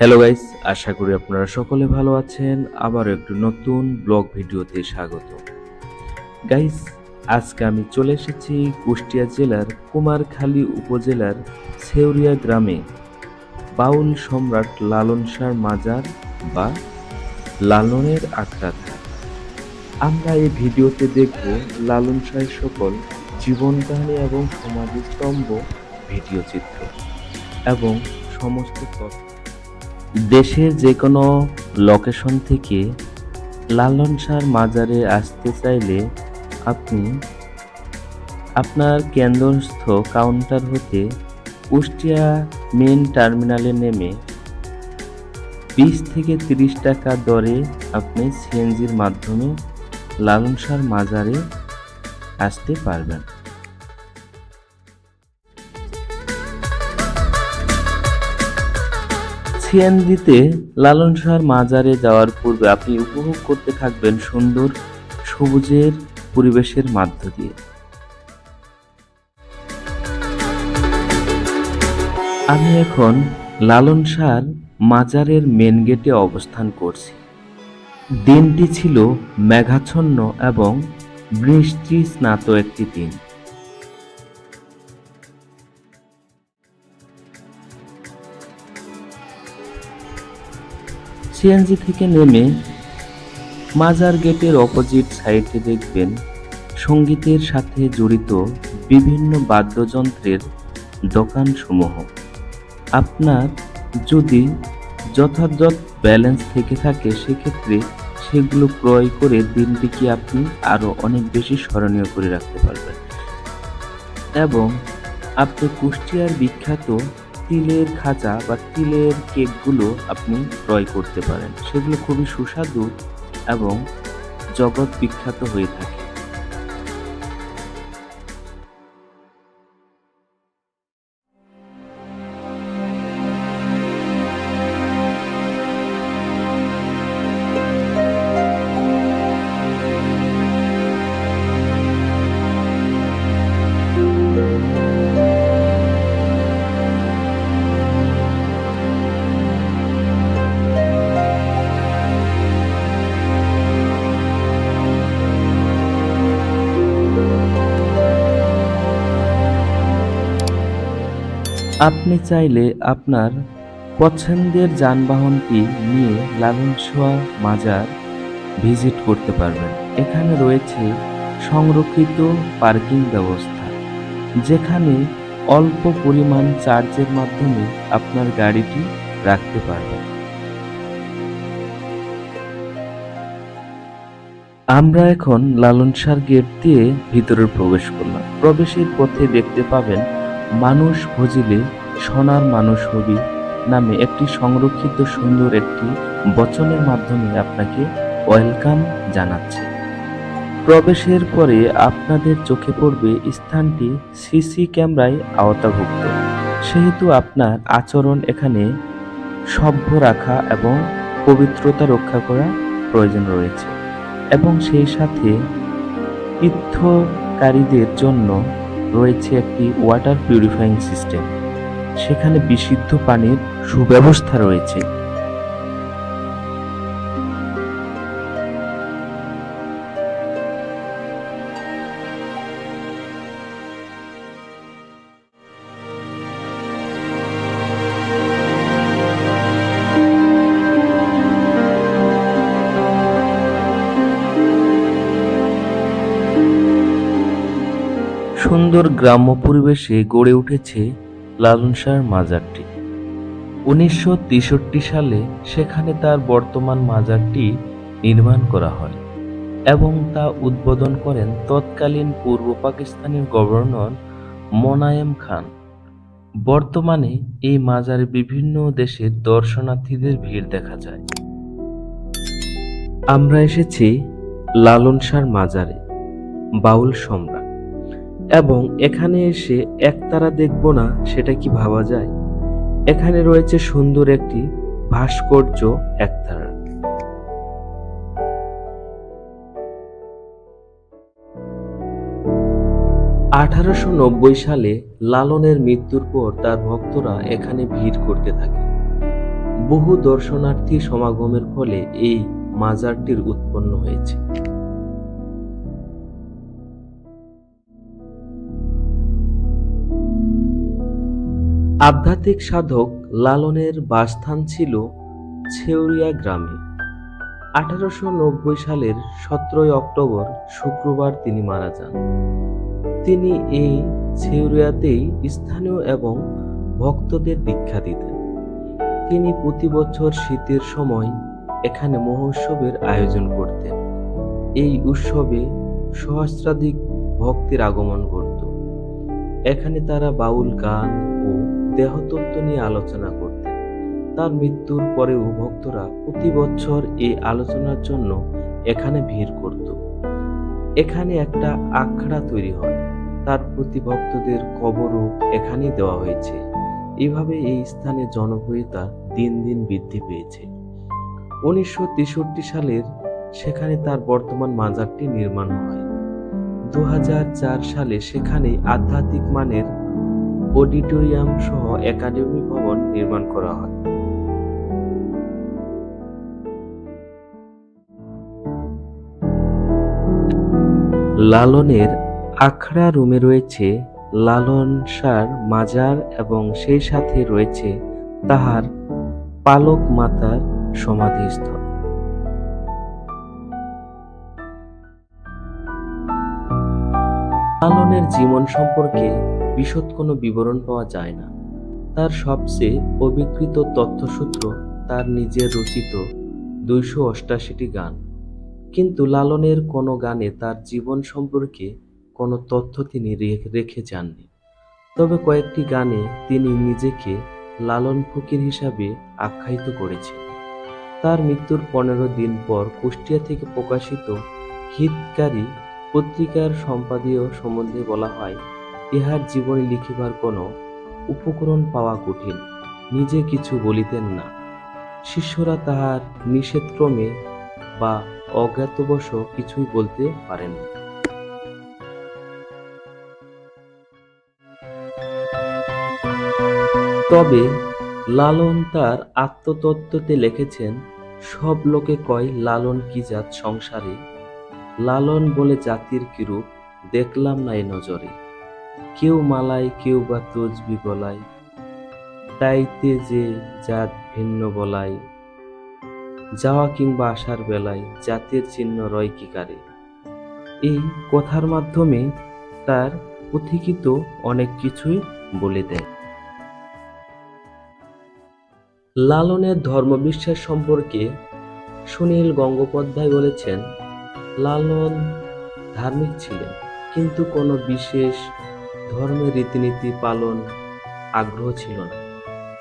Hello guys আশা করি আপনারা সকলে ভালো আছেন। আবারও একটু নতুন ব্লগ ভিডিওতে স্বাগত। গাইস আজকে আমি চলে এসেছি কুষ্টিয়া জেলার কুমারখালী উপজেলার সেউরিয়া গ্রামে। বাউল সম্রাট লালন শাহর মাজার বা লালনের আখড়াতে আমরা এই ভিডিওতে দেখব লালন শাহের সকল জীবন কাহিনী এবং সমাধিস্তম্ভ, ভিডিও চিত্র এবং সমস্ত তথ্য। দেশের যে কোনো লোকেশন থেকে লালন শাহর মাজারে আসতে চাইলে আপনি আপনার কেন্দ্রস্থ কাউন্টার হতে কুষ্টিয়া মেন টার্মিনালে নেমে বিশ থেকে তিরিশ টাকা দরে আপনি সিএনজির মাধ্যমে লালন শাহর মাজারে আসতে পারবেন। সিএনজিতে লালন শাহর মাজারে যাওয়ার পূর্বে আপনি উপভোগ করতে থাকবেন সুন্দর সবুজের পরিবেশের মাধ্য দিয়ে। আমি এখন লালন শাহর মাজারের মেন গেটে অবস্থান করছি। দিনটি ছিল মেঘাচ্ছন্ন এবং বৃষ্টি স্নাত একটি দিন। সিএনজি থেকে নেমে মাজার গেটের অপোজিট সাইডে দেখবেন সঙ্গীতের সাথে জড়িত বিভিন্ন বাদ্যযন্ত্রের দোকানসমূহ। আপনার যদি যথাযথ ব্যালেন্স থেকে থাকে, সেক্ষেত্রে সেগুলো ক্রয় করে দিনটিকে আপনি আরও অনেক বেশি স্মরণীয় করে রাখতে পারবেন? এবং আপনি কুষ্টিয়ার বিখ্যাত তিলের খাঁচা বা তিলের কেকগুলো আপনি ক্রয় করতে পারেন। সেগুলো খুবই সুস্বাদু এবং জগৎ বিখ্যাত হয়ে থাকে। চাইলে আপনার পছন্দের যানবাহনটি নিয়ে লালন সোয়া মাজার ভিজিট করতে পারবেন। এখানে রয়েছে সংরক্ষিত পার্কিং ব্যবস্থা, যেখানে অল্প পরিমাণ চার্জের মাধ্যমে আপনার গাড়িটি রাখতে পারবেন। আমরা এখন লালন সার গেট দিয়ে ভিতরে প্রবেশ করলাম। প্রবেশের পথে দেখতে পাবেন মানুষ ভজিলে সোনার মানুষ হবি নামে একটি সংরক্ষিত সুন্দর একটি বচনের মাধ্যমে আপনাকে ওয়েলকাম জানাচ্ছে। প্রবেশের পরে আপনাদের চোখে পড়বে স্থানটি সিসি ক্যামেরায় আওতাভুক্ত। সেহেতু আপনার আচরণ এখানে সভ্য রাখা এবং পবিত্রতা রক্ষা করা প্রয়োজন রয়েছে। এবং সেই সাথে তীর্থকারীদের জন্য রয়েছে একটি ওয়াটার পিউরিফাইং সিস্টেম সেখানে বিশুদ্ধ পানির সুব্যবস্থা রয়েছে। সুন্দর গ্রাম্য পরিবেশে গড়ে উঠেছে লালন মাজারটি। উনিশশো তেষট্টি সালে সেখানে তার বর্তমান মাজারটি নির্মাণ করা হয় এবং তা উদ্বোধন করেন তৎকালীন পূর্ব পাকিস্তানের গভর্নর মোনায়েম খান। বর্তমানে এই মাজারে বিভিন্ন দেশের দর্শনার্থীদের ভিড় দেখা যায়। আমরা এসেছি লালন মাজারে, বাউল সম্রাট। এবং এখানে এসে একতারা দেখব না, সেটা কি ভাবা যায়? এখানে রয়েছে সুন্দর একটি ভাস্কর্য একতারা আঠারোশো নব্বই সালে লালনের মৃত্যুর পর তার ভক্তরা এখানে ভিড় করতে থাকে। বহু দর্শনার্থী সমাগমের ফলে এই মাজারটির উৎপন্ন হয়েছে। আধ্যাত্মিক সাধক লালনের বাসস্থান ছিল ছেউরিয়া গ্রামে। আঠারোশো নব্বই সালের সতেরোই অক্টোবর শুক্রবার তিনি মারা যান। তিনি এই ছেউরিয়াতেই স্থানীয় এবং ভক্তদের দীক্ষা দিতেন। তিনি প্রতি বছর শীতের সময় এখানে মহোৎসবের আয়োজন করতেন। এই উৎসবে সহস্রাধিক ভক্তের আগমন করত এখানে তারা বাউল গান ও দেহতত্ত্ব নিয়ে আলোচনা করতেন। তার মৃত্যুর পরেও ভক্তরা প্রতি বছর এই আলোচনার জন্য এখানে ভিড় করত। এখানে একটা আখড়া তৈরি হয়। তার প্রতি ভক্তদের কবরও এখানেই দেওয়া হয়েছে। এভাবে এই স্থানে জনপ্রিয়তা দিন দিন বৃদ্ধি পেয়েছে। উনিশশো তেষট্টি সালের সেখানে তার বর্তমান মাজারটি নির্মাণ হয়। দু হাজার চার সালে সেখানে আধ্যাত্মিক মানের অডিটোরিয়াম সহ একাডেমি ভবন নির্মাণ করা হয়। লালনের আখড়া রুমে রয়েছে লালন শাহর মাজার এবং সেই সাথে রয়েছে তাহার পালক মাতার সমাধিস্থল। লালনের জীবন সম্পর্কে বিশদ কোনো বিবরণ পাওয়া যায় না। তার সবচেয়ে অবিকৃত তথ্যসূত্র তার নিজের রচিত দুইশো অষ্টাশিটি গান। কিন্তু লালনের কোনো গানে তার জীবন সম্পর্কে কোনো তথ্য তিনি রেখে যাননি। তবে কয়েকটি গানে তিনি নিজেকে লালন ফকির হিসাবে আখ্যায়িত করেছেন। তার মৃত্যুর পনেরো দিন পর কুষ্টিয়া থেকে প্রকাশিত হিতকারী পত্রিকার সম্পাদীয় সম্বন্ধে বলা হয় ইহার জীবনী লিখিবার কোনো উপকরণ পাওয়া কঠিন, নিজে কিছু বলিতেন না। শিষ্যরা তাহার নিষেধক্রমে বা অজ্ঞাতবশ কিছুই বলতে পারেন তবে লালন তার আত্মতত্ত্বতে লিখেছেন, সব লোকে কয়, লালন কি জাত সংসারে? লালন বলে জাতির কিরূপ, দেখলাম না এ নজরে। কেউ মালায় কেউ বা তজবি গলায়। তাইতে যে জাত ভিন্ন বলায়। যাওয়া কিংবা আসার বেলায় জাতের চিহ্ন রয় কি কারে? এই কথার মাধ্যমে তার পথিকিত অনেক কিছুই বলে দেয়। লালনের ধর্মবিশ্বাস সম্পর্কে সুনীল গঙ্গোপাধ্যায় বলেছেন, লালন ধার্মিক ছিলেন, কিন্তু কোনো বিশেষ ধর্মের রীতিনীতি পালন আগ্রহ ছিল না।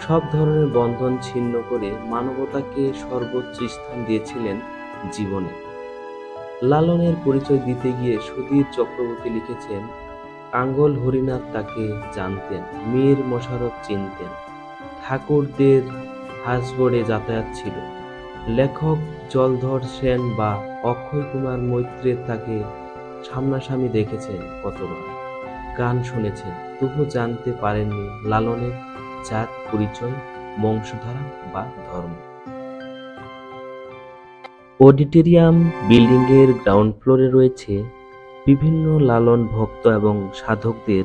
সব ধরনের বন্ধন ছিন্ন করে মানবতাকে সর্বোচ্চ স্থান দিয়েছিলেন জীবনে। লালনের পরিচয় দিতে গিয়ে সুধীর চক্রবর্তী লিখেছেন কাঙ্গল হরিনাথ তাকে জানতেন, মীর মোশারফ চিনতেন। ঠাকুরদের হাসবোর্ডে যাতায়াত ছিল। লেখক জলধর সেন বা অক্ষয় কুমার মৈত্রের তাকে সামনাসামনি দেখেছেন কতবার। গান শুনেছেন তবু জানতে পারেননি লালনের জাত, পরিচয়, বংশধারা বা ধর্ম। অডিটোরিয়াম বিল্ডিং এর গ্রাউন্ড ফ্লোরে রয়েছে বিভিন্ন লালন ভক্ত এবং সাধকদের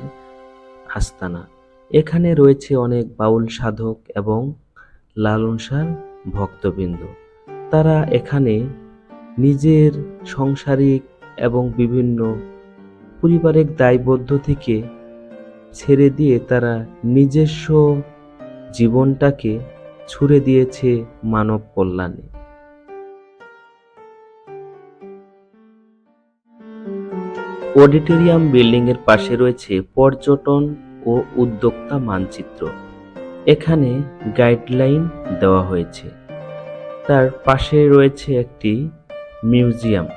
আস্তানা। এখানে রয়েছে অনেক বাউল সাধক এবং লালন শাহর ভক্তবৃন্দ। তারা এখানে নিজের সংসারিক এবং বিভিন্ন পারিবারিক দায়বদ্ধ থেকে ছেড়ে দিয়ে তারা নিজস্ব জীবনটাকে ছুড়ে দিয়েছে মানব কল্যাণে। অডিটোরিয়াম বিল্ডিং এর পাশে রয়েছে পর্যটন ও উদ্যোক্তা মানচিত্র। এখানে গাইডলাইন দেওয়া হয়েছে। তার পাশে রয়েছে একটি মিউজিয়াম।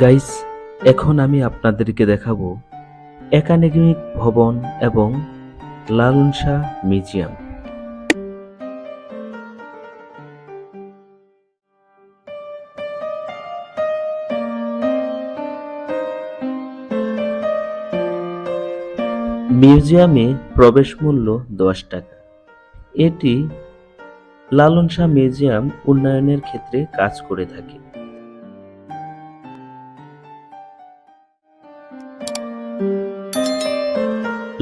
গাইস এখন আমি আপনাদেরকে দেখাবো একাডেমিক ভবন এবং লালন মিউজিয়াম। মিউজিয়ামে প্রবেশ মূল্য দশ টাকা। এটি লালন শাহ মিউজিয়াম উন্নয়নের ক্ষেত্রে কাজ করে থাকে।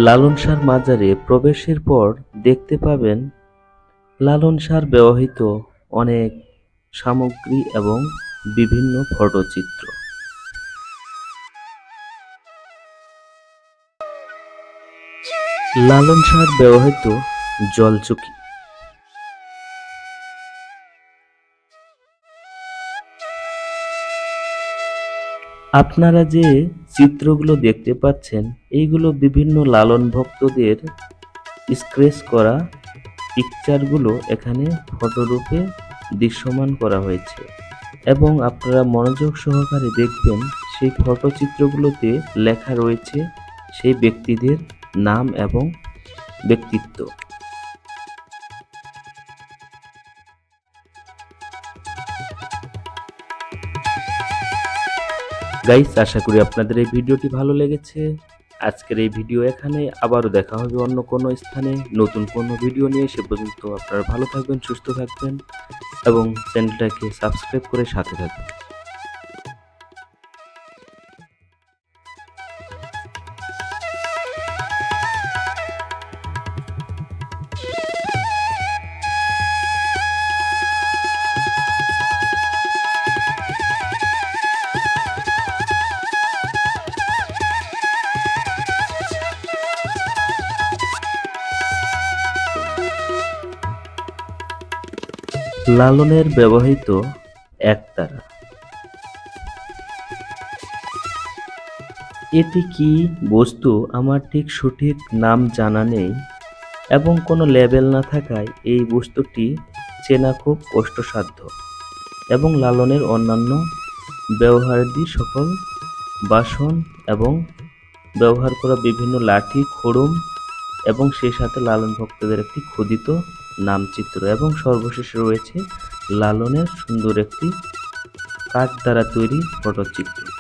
লালন সার মাজারে প্রবেশের পর দেখতে পাবেন লালন সার ব্যবহৃত অনেক সামগ্রী এবং বিভিন্ন ফটোচিত্র। লালন সার ব্যবহৃত জলচকি। আপনারা যে চিত্রগুলো দেখতে পাচ্ছেন, এইগুলো বিভিন্ন লালন ভক্তদের স্ক্রেচ করা পিকচারগুলো এখানে ফটোরূপে দৃশ্যমান করা হয়েছে। এবং আপনারা মনোযোগ সহকারে দেখবেন, সেই ফটোচিত্রগুলোতে লেখা রয়েছে সেই ব্যক্তিদের নাম এবং ব্যক্তিত্ব। গাইস আশা করি আপনাদের এই ভিডিওটি ভালো লেগেছে। আজকের এই ভিডিও এখানে, আবারও দেখা হবে অন্য কোনো স্থানে। নতুন কোনো ভিডিও নিয়ে, সে পর্যন্ত আপনারা ভালো থাকবেন, সুস্থ থাকবেন এবং চ্যানেলটাকে সাবস্ক্রাইব করে সাথে থাকবেন। লালনের ব্যবহৃত একতারা এটি কি বস্তু আমার ঠিক সঠিক নাম জানা নেই এবং কোনো লেবেল না থাকায় এই বস্তুটি চেনা খুব কষ্টসাধ্য এবং লালনের অন্যান্য ব্যবহারাদি সকল বাসন এবং ব্যবহার করা বিভিন্ন লাঠি খড়ুম এবং সেই সাথে লালন ভক্তদের একটি খোদিত নামচিত্র এবং সর্বশেষে রয়েছে লালনের সুন্দর একটি কাঠ দ্বারা তৈরি ফটোচিত্র।